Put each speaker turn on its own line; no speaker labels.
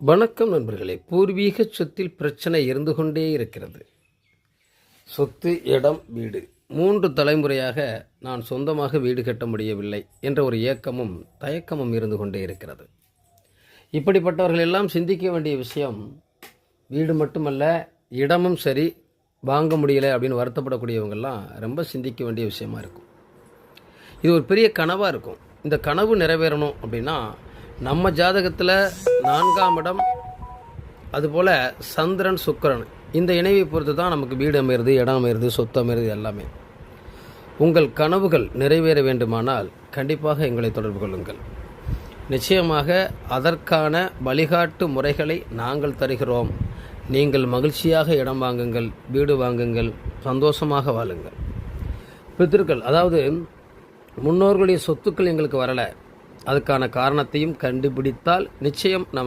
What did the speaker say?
வணக்கம் நண்பர்களே. பூர்வீக சொத்தில் பிரச்சனை இருந்து கொண்டே இருக்கிறது. சொத்து இடம் வீடு. மூன்று தலைமுறையாக நான் சொந்தமாக வீடு கட்ட முடியவில்லை என்ற ஒரு ஏக்கமும் தயக்கமும் இருந்து கொண்டே இருக்கிறது. இப்படிப்பட்டவர்கள் எல்லாம் சிந்திக்க வேண்டிய விஷயம் வீடு மட்டுமல்ல இடமும் சரி வாங்க முடியலை அப்படின்னு வருத்தப்படக்கூடியவங்கெல்லாம் ரொம்ப சிந்திக்க வேண்டிய விஷயமா இருக்கும். இது ஒரு பெரிய கனவாக இருக்கும். இந்த கனவு நிறைவேறணும் அப்படின்னா நம்ம ஜாதகத்தில் நான்காம் இடம் அதுபோல் சந்திரன் சுக்கிரன். இந்த இணைவை பொறுத்து தான் நமக்கு வீடு அமையிறது இடம் அமையிறது சொத்து அமையிறது எல்லாமே. உங்கள் கனவுகள் நிறைவேற வேண்டுமானால் கண்டிப்பாக எங்களை தொடர்பு கொள்ளுங்கள். நிச்சயமாக அதற்கான வழிகாட்டு முறைகளை நாங்கள் தருகிறோம். நீங்கள் மகிழ்ச்சியாக இடம் வாங்குங்கள் வீடு வாங்குங்கள் சந்தோஷமாக வாழுங்கள். பித்திருக்கள் அதாவது முன்னோர்களுடைய சொத்துக்கள் எங்களுக்கு வரலை. அதுக்கான காரணத்தையும் கண்டுபிடித்தால் நிச்சயம் நம்ம